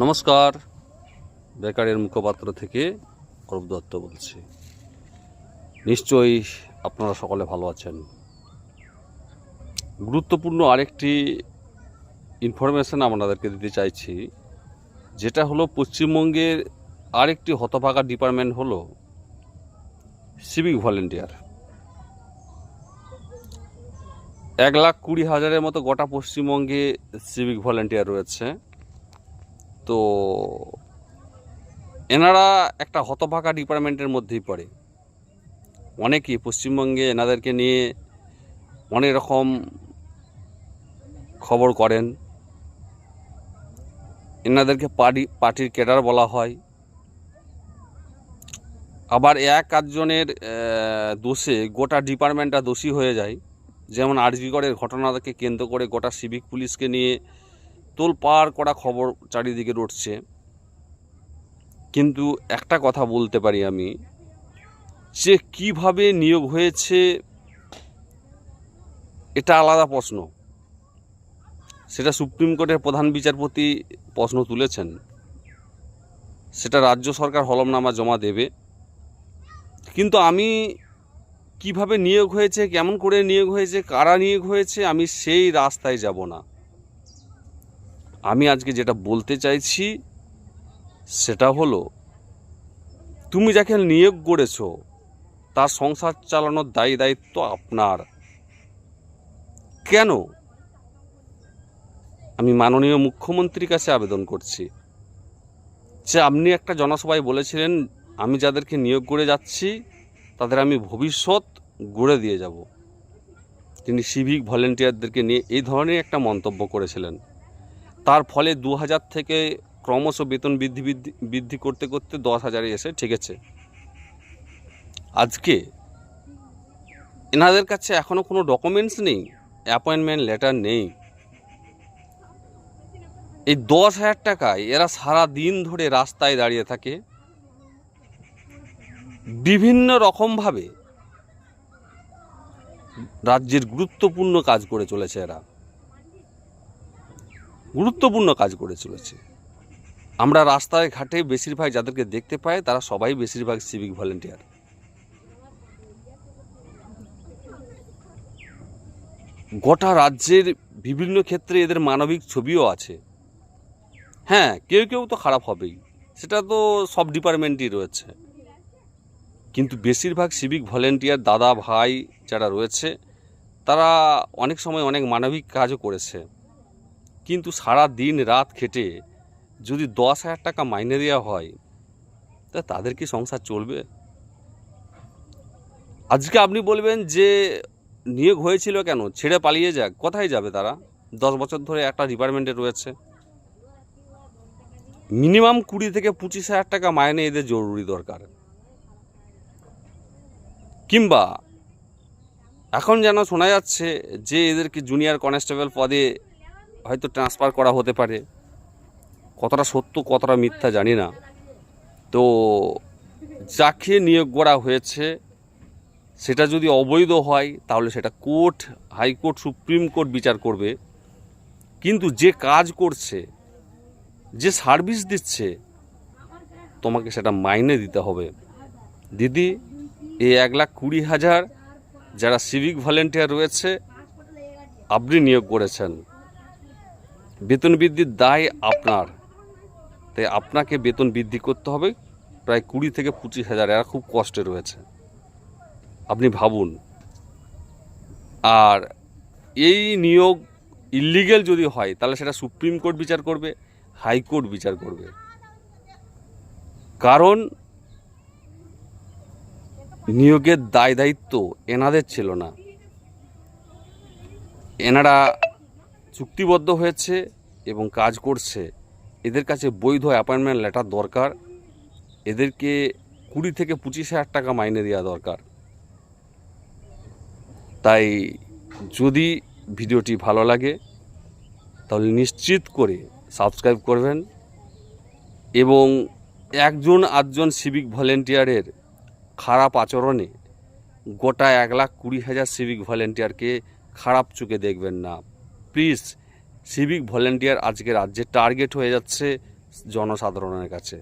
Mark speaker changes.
Speaker 1: নমস্কার। বেকারের মুখপাত্র থেকে অরূপ দত্ত বলছি। নিশ্চয়ই আপনারা সকলে ভালো আছেন। গুরুত্বপূর্ণ আরেকটি ইনফরমেশন আপনাদেরকে দিতে চাইছি, যেটা হলো পশ্চিমবঙ্গের আরেকটি হতভাগা ডিপার্টমেন্ট হলো সিভিক ভলেন্টিয়ার এক লাখ কুড়ি হাজারের মতো গোটা পশ্চিমবঙ্গে সিভিক ভলেন্টিয়ার রয়েছে। তো এনারা একটা হতভাগা ডিপার্টমেন্টের মধ্যেই পড়ে। অনেকেই পশ্চিমবঙ্গে এনাদেরকে নিয়ে অনেক রকম খবর করেন। এনাদেরকে পার্টি, পার্টির ক্যাডার বলা হয়। আবার এক আধজনের দোষে গোটা ডিপার্টমেন্টটা দোষী হয়ে যায়। যেমন আরজিগড়ের ঘটনাকে কেন্দ্র করে গোটা সিভিক পুলিশকে নিয়ে তোলপাড় করা খবর চারিদিকে রটছে। কিন্তু একটা কথা বলতে পারি আমি, যে কীভাবে নিয়োগ হয়েছে এটা আলাদা প্রশ্ন। সেটা সুপ্রিম কোর্টের প্রধান বিচারপতি প্রশ্ন তুলেছেন। সেটা রাজ্য সরকার হলমনামা জমা দেবে। কিন্তু আমি কীভাবে নিয়োগ হয়েছে, কেমন করে নিয়োগ হয়েছে, কারা নিয়োগ হয়েছে, আমি সেই রাস্তায় যাব না। আমি আজকে যেটা বলতে চাইছি, সেটা হলো, তুমি যাকে নিয়োগ করেছ, তার সংসার চালানোর দায়ী দায়িত্ব আপনার। কেন? আমি মাননীয় মুখ্যমন্ত্রীর কাছে আবেদন করছি। যে আপনি একটা জনসভায় বলেছিলেন, আমি যাদেরকে নিয়োগ করে যাচ্ছি, তাদের আমি ভবিষ্যৎ গড়ে দিয়ে যাব। তিনি সিভিক ভলেন্টিয়ারদেরকে নিয়ে এই ধরনের একটা মন্তব্য করেছিলেন। তার ফলে দু হাজার থেকে ক্রমশ বেতন বৃদ্ধি বৃদ্ধি করতে করতে দশ হাজারে এসে ঠেকেছে। আজকে এনাদের কাছে এখনও কোনো ডকুমেন্টস নেই অ্যাপয়েন্টমেন্ট লেটার নেই। এই দশ হাজার টাকায় এরা সারা দিন ধরে রাস্তায় দাঁড়িয়ে থাকে। বিভিন্ন রকমভাবে রাজ্যের গুরুত্বপূর্ণ কাজ করে চলেছে এরা। গুরুত্বপূর্ণ কাজ করে চলেছে। আমরা রাস্তায়, ঘাটে বেশিরভাগ যাদেরকে দেখতে পাই তারা সবাই বেশিরভাগ সিভিক ভলেন্টিয়ার গোটা রাজ্যের বিভিন্ন ক্ষেত্রে এদের মানবিক ছবিও আছে। হ্যাঁ কেউ কেউ তো খারাপ হবেই, সেটা তো সব ডিপার্টমেন্টই রয়েছে। কিন্তু বেশিরভাগ সিভিক ভলেন্টিয়ার দাদা, ভাই যারা রয়েছে, তারা অনেক সময় অনেক মানবিক কাজও করেছে। কিন্তু সারা দিন রাত খেটে যদি দশ হাজার টাকা মাইনে দেওয়া হয়, তা তাদের কি সংসার চলবে? আজকে আপনি বলবেন যে নিয়োগ হয়েছিল কেন? ছেড়ে পালিয়ে যাক, কোথায় যাবে তারা? দশ বছর ধরে একটা ডিপার্টমেন্টে রয়েছে। মিনিমাম কুড়ি থেকে পঁচিশ হাজার টাকা মাইনে এদের জরুরি দরকার। কিংবা এখন যেন শোনা যাচ্ছে যে এদেরকে জুনিয়র কনস্টেবল পদে হয়তো ট্রান্সফার করা হতে পারে। কতটা সত্য, কতটা মিথ্যা জানি না। তো যাকে নিয়োগ করা হয়েছে, সেটা যদি অবৈধ হয়, তাহলে সেটা কোর্ট, হাইকোর্ট, সুপ্রিম কোর্ট বিচার করবে। কিন্তু যে কাজ করছে, যে সার্ভিস দিচ্ছে, তোমাকে সেটা মাইনে দিতে হবে। দিদি এই এক লাখ কুড়ি হাজার যারা সিভিক ভলেন্টিয়ার রয়েছে, আপনি নিয়োগ করেছেন। বেতন বৃদ্ধির দায় আপনার। তাই আপনাকে বেতন বৃদ্ধি করতে হবে। প্রায় কুড়ি থেকে পঁচিশ হাজার, এরা খুব কষ্টে রয়েছে। আপনি ভাবুন। আর এই নিয়োগ ইলিগেল যদি হয়, তাহলে সেটা সুপ্রিম কোর্ট বিচার করবে হাইকোর্ট বিচার করবে। কারণ নিয়োগের দায় দায়িত্ব এনাদের ছিল না। এনারা চুক্তিবদ্ধ হয়েছে এবং কাজ করছে। এদের কাছে বৈধ অ্যাপয়েন্টমেন্ট লেটার দরকার। এদেরকে কুড়ি থেকে পঁচিশ হাজার টাকা মাইনে দেওয়া দরকার। তাই যদি ভিডিওটি ভালো লাগে, তাহলে নিশ্চিত করে সাবস্ক্রাইব করবেন এবং একজন আটজন সিভিক ভলেন্টিয়ারের খারাপ আচরণে গোটা এক লাখ কুড়ি হাজার সিভিক ভলেন্টিয়ারকে খারাপ চোখে দেখবেন না। প্লিজ সিভিক ভলেন্টিয়ার আজকে রাজ্যের টার্গেট হয়ে যাচ্ছে জনসাধারণের কাছে।